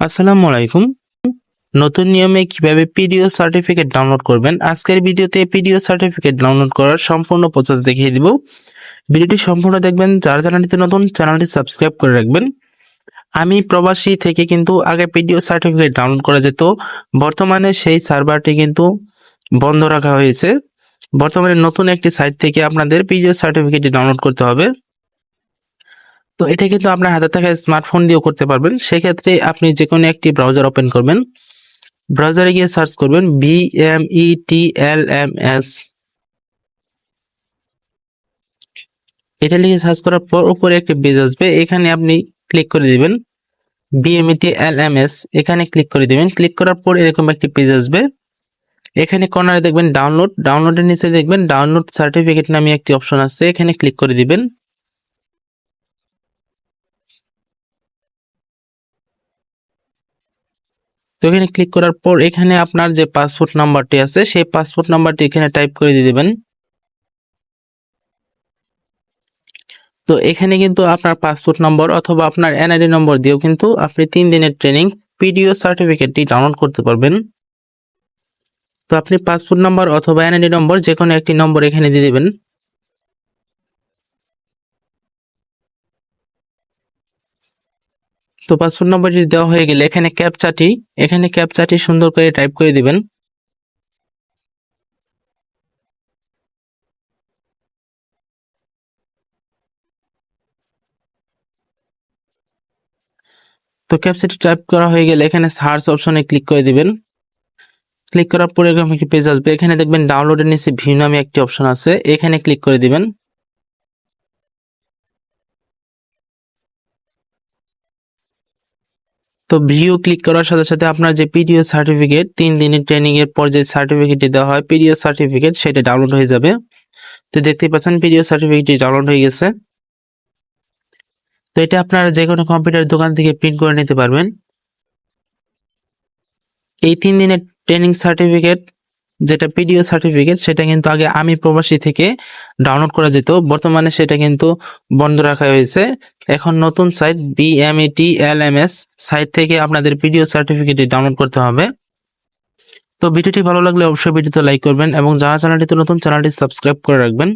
আসসালামু আলাইকুম। নতুন নিয়মে কীভাবে পিডিও সার্টিফিকেট ডাউনলোড করবেন? আজকের ভিডিওতে পিডিও সার্টিফিকেট ডাউনলোড করার সম্পূর্ণ প্রসেস দেখিয়ে দিব। ভিডিওটি সম্পূর্ণ দেখবেন, যারা চ্যানেলটিতে নতুন, চ্যানেলটি সাবস্ক্রাইব করে রাখবেন। আমি প্রবাসী থেকে কিন্তু আগে পিডিও সার্টিফিকেট ডাউনলোড করা যেত। বর্তমানে সেই সার্ভারটি কিন্তু বন্ধ রাখা হয়েছে। বর্তমানে নতুন একটি সাইট থেকে আপনাদের পিডিও সার্টিফিকেটটি ডাউনলোড করতে হবে। তো এটা কিন্তু আপনার হাতে থাকা স্মার্টফোন দিয়েও করতে পারবেন। সেক্ষেত্রে আপনি যে কোনো একটি ব্রাউজার ওপেন করবেন। ব্রাউজারে গিয়ে সার্চ করবেন B M E T L M S এটা লিখে সার্চ করার পর উপরে একটি পেজ আসবে। এখানে আপনি ক্লিক করে দিবেন বিএমইটি এল এম এস এখানে ক্লিক করে দিবেন। ক্লিক করার পর এরকম একটি পেজ আসবে। এখানে কর্নারে দেখবেন ডাউনলোড ডাউনলোডের নিচে দেখবেন ডাউনলোড সার্টিফিকেট নামে একটি অপশন আছে। এখানে ক্লিক করে দিবেন। তো এখানে ক্লিক করার পর এখানে আপনার যে পাসপোর্ট নাম্বারটি আছে, সেই পাসপোর্ট নাম্বারটি এখানে টাইপ করে দিয়ে দিবেন। তো এখানে কিন্তু আপনার পাসপোর্ট নম্বর অথবা আপনার এনআইডি নম্বর দিয়েও কিন্তু আপনি তিন দিনের ট্রেনিং পিডিও সার্টিফিকেটটি ডাউনলোড করতে পারবেন। তো আপনি পাসপোর্ট নম্বর অথবা এনআইডি নম্বর যে কোনো একটি নম্বর এখানে দিয়ে দিবেন। তো পাসপোর্ট নম্বরটি দেওয়া হয়ে গেলে এখানে ক্যাপচাটি এখানে ক্যাপচাটি সুন্দর করে টাইপ করে দিবেন। তো ক্যাপচাটি টাইপ করা হয়ে গেলে এখানে সার্চ অপশনে ক্লিক করে দিবেন। ক্লিক করার পরে এরকম একটি পেজ আসবে। এখানে দেখবেন ডাউনলোডের নিচে ভিউ নামে একটি অপশন আছে। এখানে ক্লিক করে দিবেন। তো ভিও ক্লিক করার সাথে সাথে আপনার যে পিডিও সার্টিফিকেট, তিন দিনের ট্রেনিং এর পর যে সার্টিফিকেটটি দেওয়া হয় পিডিও সার্টিফিকেট সেটা ডাউনলোড হয়ে যাবে। তো দেখতে পাচ্ছেন পিডিও সার্টিফিকেটটি ডাউনলোড হয়ে গেছে। তো এটা আপনারা যে কোনো কম্পিউটার দোকান থেকে প্রিন্ট করে নিতে পারবেন। এই তিন দিনের ট্রেনিং সার্টিফিকেট যেটা পিডিও সার্টিফিকেট সেটা কিন্তু আগে আমি প্রবাসী থেকে ডাউনলোড করা যেত। বর্তমানে সেটা কিন্তু বন্ধ রাখা হয়েছে। এখন নতুন site BMET L M S site থেকে আপনাদের পিডিও সার্টিফিকেটটি ডাউনলোড করতে হবে। তো ভিডিওটি ভালো লাগলে অবশ্যই ভিডিওতে লাইক করবেন এবং যারা চ্যানেলটিতে নতুন, চ্যানেলটি সাবস্ক্রাইব করে রাখবেন।